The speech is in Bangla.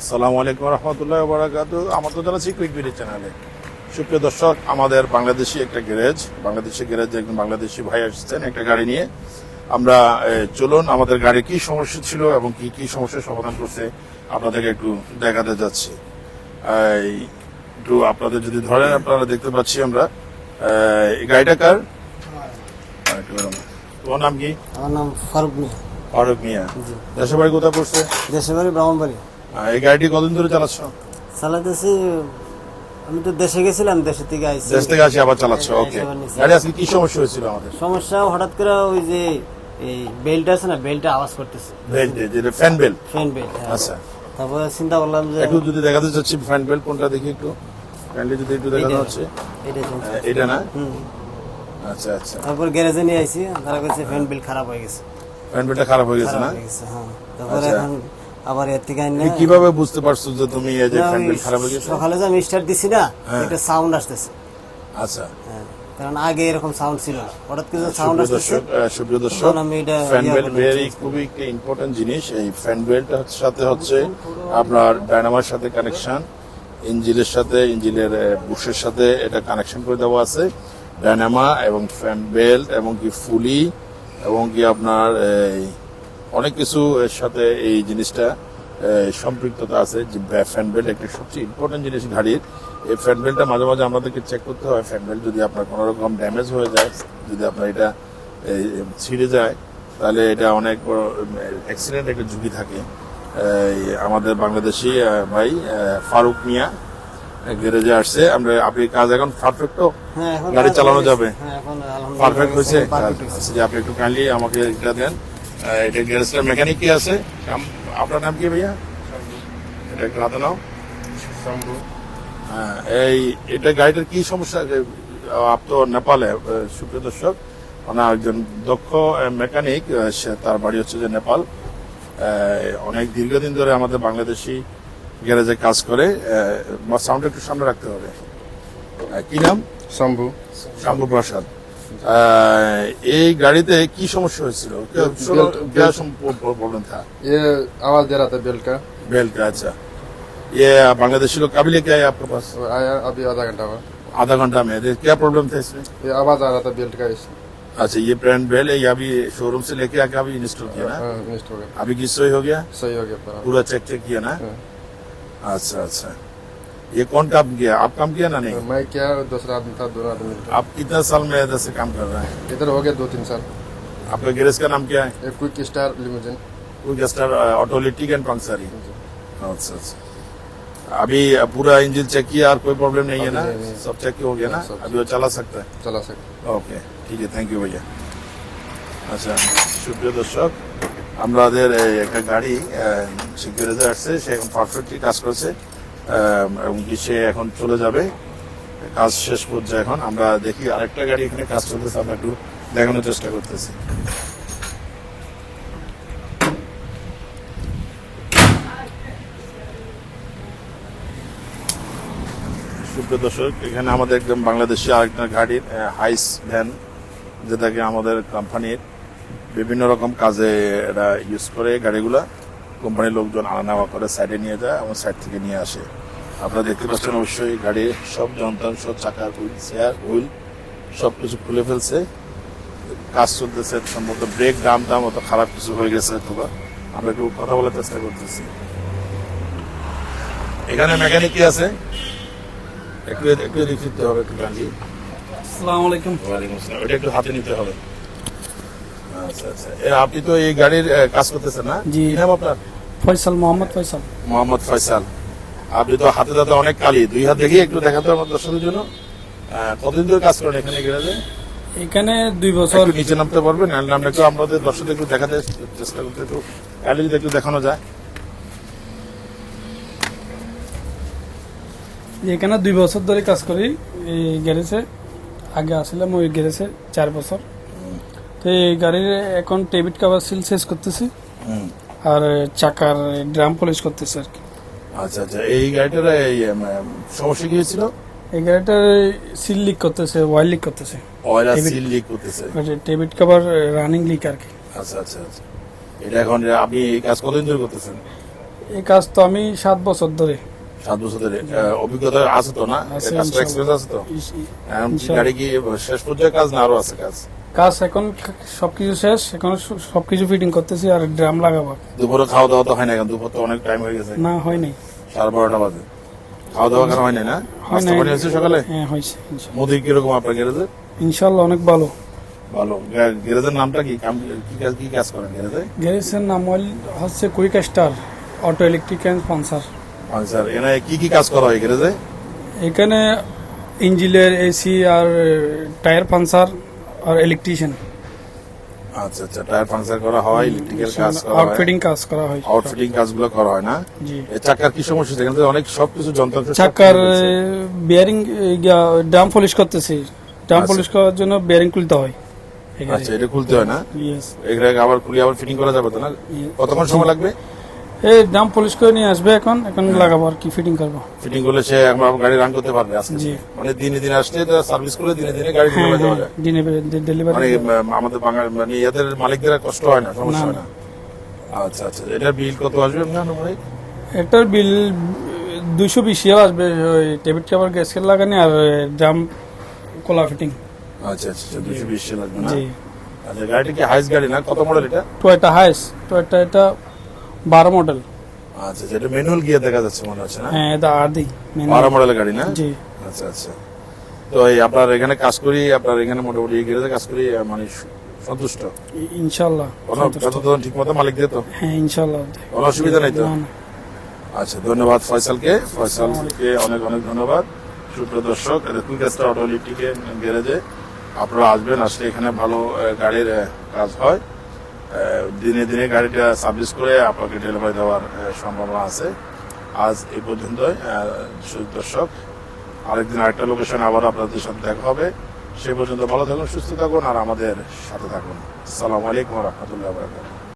আসসালামু আলাইকুম রহমতুল্লাহ বারাকাত আমার তো জানাচ্ছি কুইক বিডি চ্যানেলে সুপ্রিয় দর্শক আমাদের বাংলাদেশি একটা গ্যারেজ বাংলাদেশি গ্যারেজে একজন বাংলাদেশি ভাই আসছেন একটা গাড়ি নিয়ে। আমরা চলুন আমাদের গাড়ির কি সমস্যা ছিল এবং কি কি সমস্যার সমাধান করছে আপনাদেরকে একটু দেখাতে যাচ্ছি। একটু আপনাদের যদি ধরেন আপনারা দেখতে পাচ্ছি আমরা। এই গাড়িটা কার? তোমার নাম কি? আমার নাম ফারুক মিয়া। ফারুক মিয়া। দেশের বাড়ি কোথায় পড়ছে? দেশের বাড়ি ব্রাহ্মণবাড়ি। এই গাড়িটি কতদিন ধরে চালাচ্ছ? চালাতেছি আমি তো দেশে গেছিলাম দেশে থেকে আইছি। দেশ থেকে আসি আবার চালাচ্ছ হ্যাঁ, ওকে গাড়ি আজকে কি সমস্যা হয়েছিল আমাদের? সমস্যা হঠাৎ করে ওই যে এই বেল্ট আছে না বেল্টটা আওয়াজ করতেছে। বেল্ট যেটা ফ্যান বেল্ট। ফ্যান বেল্ট আচ্ছা। তারপরে চিন্তা করলাম যে একটু যদি দেখাতে চাচ্ছি ফ্যান বেল্ট কোনটা দেখি একটু? ফ্যান যদি একটু দেখানো হচ্ছে। শুনছি। আহ, এটা না? আচ্ছা আচ্ছা। তারপর গ্যারেজে নিয়ে আইছি তারা কাছে ফ্যান বেল্ট খারাপ হয়ে গেছে। ফ্যান বেল্টটা খারাপ হয়ে গেছে না? হ্যাঁ। তারপরে আচ্ছা। এখন আবার এর থেকে আইনা কীভাবে বুঝতে পারছ যে তুমি এই যে না, ফ্যান ওই বেল্ট খারাপ হয়ে গেছে? সকালে যে আমি স্টার্ট দিছি না হ্যাঁ। একটা সাউন্ড আসতেছে। আচ্ছা। হ্যাঁ কারণ আগে এরকম সাউন্ড ছিল না। হঠাৎ করে সাউন্ড সুপ্রিয় আসতেছে সুপ্রিয় দর্শক ফ্যান বেল্ট ভেরি খুবই একটা ইম্পর্টেন্ট জিনিস। এই ফ্যান বেল্ট সাথে হচ্ছে আপনার ডায়নামার সাথে কানেকশন ইঞ্জিনের সাথে ইঞ্জিনের বুশের সাথে এটা কানেকশন করে দেওয়া আছে। ডায়নামা এবং ফ্যান বেল্ট এবং কি ফুলি এবং কি আপনার এই, অনেক কিছু এর সাথে এই জিনিসটা সম্পৃক্ততা আছে যে ফ্যান বেল্ট একটা সবচেয়ে ইম্পর্টেন্ট জিনিস গাড়ির। এই ফ্যান বেল্টটা মাঝে মাঝে আমাদেরকে চেক করতে হয়। ফ্যান বেল্ট যদি আপনার কোনো রকম ড্যামেজ হয়ে যায় যদি আপনার এটা ছিঁড়ে যায় তাহলে এটা অনেক বড় অ্যাক্সিডেন্ট একটা ঝুঁকি থাকে। আমাদের বাংলাদেশি ভাই ফারুক মিয়া গ্যারেজে আসছে। আমরা আপনি কাজ এখন পারফেক্ট তো? হ্যাঁ গাড়ি চালানো যাবে? গেছে। হ্যাঁ পারফেক্ট হয়েছে। আচ্ছা, যে আপনি একটু কাইন্ডলি আমাকে এটা দেন। এটা গ্যারেজটার মেকানিক কি আছে? আপনার নাম কি ভাইয়া? এটা একটু হাতে নাও। হ্যাঁ, এই এটা গাড়িটার কি সমস্যা? আপ তো নেপালে সুপ্রিয় দর্শক মানে একজন দক্ষ মেকানিক সে তার বাড়ি হচ্ছে যে নেপাল। অনেক দীর্ঘদিন ধরে আমাদের বাংলাদেশি গ্যারেজে কাজ করে। সাউন্ড একটু সামনে রাখতে হবে। কি নাম? শম্ভু। শ্যাম্পু প্রসাদ। এই গাড়িতে কি সমস্যা হয়েছিল প্রবলেম था ये आवाज दे रहा था बेल का बेल्ट का अच्छा ये बांग्लादेशी लोग कभी लेके आए आपके पास वो आया अभी आधा घंटा हुआ आधा घंटा में तो क्या प्रॉब्लम था इसमें ये आवाज आ रहा था बेल्ट का इस- अच्छा ये ब्रांड बेल है ये अभी शोरूम से लेके आके अभी इंस्टॉल किया ना हाँ, मिस्ट हो गया अभी किस सही हो गया सही हो गया पूरा पूरा चेक चेक किया ना हाँ। अच्छा अच्छा ये कौन काम किया आप काम किया ना नहीं मैं क्या दूसरा आदमी था दोनों आदमी मिलकर आप कितना साल में इधर से काम कर रहे हैं इधर हो गया दो तीन साल आपका गैरेज का नाम क्या है एक क्विक स्टार लिमोजिन कोई स्टार ऑटोलिटिक एंड पंक्सारी अच्छा अच्छा अभी पूरा इंजन चेक किया और कोई प्रॉब्लम नहीं है अभी ना नहीं, नहीं। सब चेक हो गया ना सब अभी वो चला सकता है चला सकते ওকে ঠিক আছে থ্যাংক ইউ ভাইয়া আচ্ছা সুপ্রিয় দর্শক আমাদের এই একটা গাড়ি সিকিউরিটি আসছে সে এখন পারফেক্টলি কাজ করছে আহ, এবং কি সে এখন চলে যাবে। কাজ শেষ পর্যায়ে এখন আমরা দেখি আরেকটা গাড়ি এখানে কাজ চলতেছে, আমরা একটু দেখানোর চেষ্টা করতেছি। দর্শক, এখানে আমাদের একদম বাংলাদেশি আরেকটা গাড়ির হাইস ভ্যান যেটাকে আমাদের কোম্পানির বিভিন্ন রকম কাজে এরা ইউজ করে গাড়িগুলা। কোম্পানির লোকজন আনা নেওয়া করে সাইডে নিয়ে যায় এবং সাইড থেকে নিয়ে আসে। আপনারা দেখতে পাচ্ছেন অবশ্যই গাড়ির সব যন্ত্রাংশ চাকা হুইল চেয়ার হুইল সব কিছু খুলে ফেলছে। কাজ চলতেছে সম্ভবত ব্রেক দাম দাম অত খারাপ কিছু হয়ে গেছে অথবা আমরা একটু কথা বলার চেষ্টা করতেছি। এখানে মেকানিক কি আছে? একটু একটু লিখিতে হবে একটু গান্ধী আসসালামু আলাইকুম। ওয়ালাইকুম আসসালাম। এটা একটু হাতে নিতে হবে। আচ্ছা আচ্ছা। আপনি তো এই গাড়ির কাজ করতেছেন না? জি। নাম আপনার? ফয়সাল মোহাম্মদ ফয়সাল। মোহাম্মদ ফয়সাল। আপনি তো হাতে হাতে অনেক কালি। দুই হাত দেখি একটু দেখাতে আমার দর্শকের জন্য। কতদিন ধরে কাজ করেন এখানে গ্যারেজে এখানে দুই বছর। নিচে নামতে পারবেন আমরা একটু আমাদের দর্শকদের একটু দেখাতে চেষ্টা করতে একটু কালি যদি একটু দেখানো যায়। এখানে দুই বছর ধরে কাজ করি এই গ্যারেজে। আগে আসলাম ওই গ্যারেজে চার বছর। তো এই গাড়ির এখন টেবিট কাভার সিল শেষ করতেছি। আর চাকার ড্রাম পলিশ করতেছি আর কি। আচ্ছা আচ্ছা এই গাড়িটার সমস্যা কি হয়েছিল? এই গাড়িটার সিল লিক করতেছে ওয়াইল লিক করতেছে। অয়েল আর সিল লিক করতেছে। টেবিট কাভার রানিং লিক আর কি। আচ্ছা আচ্ছা আচ্ছা। এটা এখন আপনি এই কাজ কতদিন ধরে করতেছেন? এই কাজ তো আমি সাত বছর ধরে। সাত বছর ধরে অভিজ্ঞতা আছে তো না? এক্সপিরিয়েন্স আছে তো? গাড়ি কি শেষ পর্যায়ে কাজ না আরও আছে কাজ? কাজ এখন সবকিছু শেষ এখন সবকিছু ফিটিং করতেছি আর ড্রাম লাগাবো। দুপুরে খাওয়া দাওয়া তো হয় না এখন দুপুর তো অনেক টাইম হয়ে গেছে। না হয় নাই। সাড়ে বারোটা বাজে। খাওয়া দাওয়া করা হয় না? হয়েছে সকালে? হ্যাঁ হয়েছে মোদি কীরকম আপনার গ্যারেজে ইনশাল্লাহ অনেক ভালো। ভালো। গ্যারেজের নামটা কি? কি কাজ করেন গ্যারেজে? গ্যারেজের নাম হচ্ছে quick star auto electric and puncture. এখানে কি কি কাজ করা হয় গ্যারেজে? এখানে ইঞ্জিনের এসি আর টায়ার পানসার। আর ইলেকট্রিশিয়ান আচ্ছা আচ্ছা টায়ার পাংচার করা হয় ইলেকট্রিক্যাল কাজ করা হয়। আউটফিটিং কাজ করা হয়। আউটফিটিং কাজগুলো করা হয় না? জি। চাকার কি সমস্যা? এখানে অনেক সবকিছু যন্ত্রাংশ চাকার বিয়ারিং ড্রাম পলিশ করতেছি। ড্রাম আচ্ছা। পলিশ করার জন্য বিয়ারিং খুলতে হয়। আচ্ছা এটা খুলতে হয় না? এখানে আবার খুলে আবার ফিটিং করা যাবে তো না? কতক্ষণ সময় লাগবে? এই ড্রাম পলিশ করে নিয়ে আসবে এখন এখন লাগাবো আর কি ফিটিং করব। ফিটিং করলে সে গাড়ি রান করতে পারবে আজকে। জি। মানে দিনে দিনে আসলে সার্ভিস করে দিনে দিনে গাড়ি হ্যাঁ ডেলিভারি হ্যাঁ দিনে মানে আমাদের বাঙালি মানে ইয়াদের মালিকদের কষ্ট হয় না সমস্যা হয় না। আচ্ছা আচ্ছা এটার বিল কত আসবে আপনার আনুমানিক? এটার বিল দুইশো বিশ আসবে ওই টেবিল চাপার গ্যাসের লাগানি আর ড্রাম কোলা ফিটিং আচ্ছা আচ্ছা দুশো বিশ লাগবে জি। আচ্ছা গাড়িটা কি হাইস গাড়ি না? কত মডেল এটা? টয়টা হাইস টয়টা এটা বারো মডেল। আচ্ছা এটা ম্যানুয়াল গিয়ার দেখা যাচ্ছে মনে হচ্ছে না? হ্যাঁ এটা আর দিই বারো মডেলের গাড়ি না? জি। আচ্ছা আচ্ছা। তো এই আপনার এখানে কাজ করি আপনার এখানে মোটামুটি গ্যারেজে কাজ করি মানে সন্তুষ্ট? ই- ইনশাল্লাহ কোনো সন্তুষ্ট। ঠিক মতো মালিক দিয়ে তো? হ্যাঁ ইনশাল্লাহ। কোনো অসুবিধা নেই তো। আচ্ছা ধন্যবাদ ফয়সালকে। ফয়সালকে অনেক অনেক ধন্যবাদ। সুপ্রিয় দর্শক কুইকাস্টার অটো ইলেকট্রিকে গ্যারেজে আপনারা আসবেন আসলে এখানে ভালো গাড়ির কাজ হয়। দিনে দিনে গাড়িটা সার্ভিস করে আপনাকে ডেলিভারি দেওয়ার সম্ভাবনা আছে। আজ এই পর্যন্তই দর্শক। আরেকদিন আরেকটা লোকেশন আবার আপনাদের সাথে দেখা হবে। সে পর্যন্ত ভালো থাকুন, সুস্থ থাকুন, আর আমাদের সাথে থাকুন। সালাম আলাইকুম রহমতুল্লাহ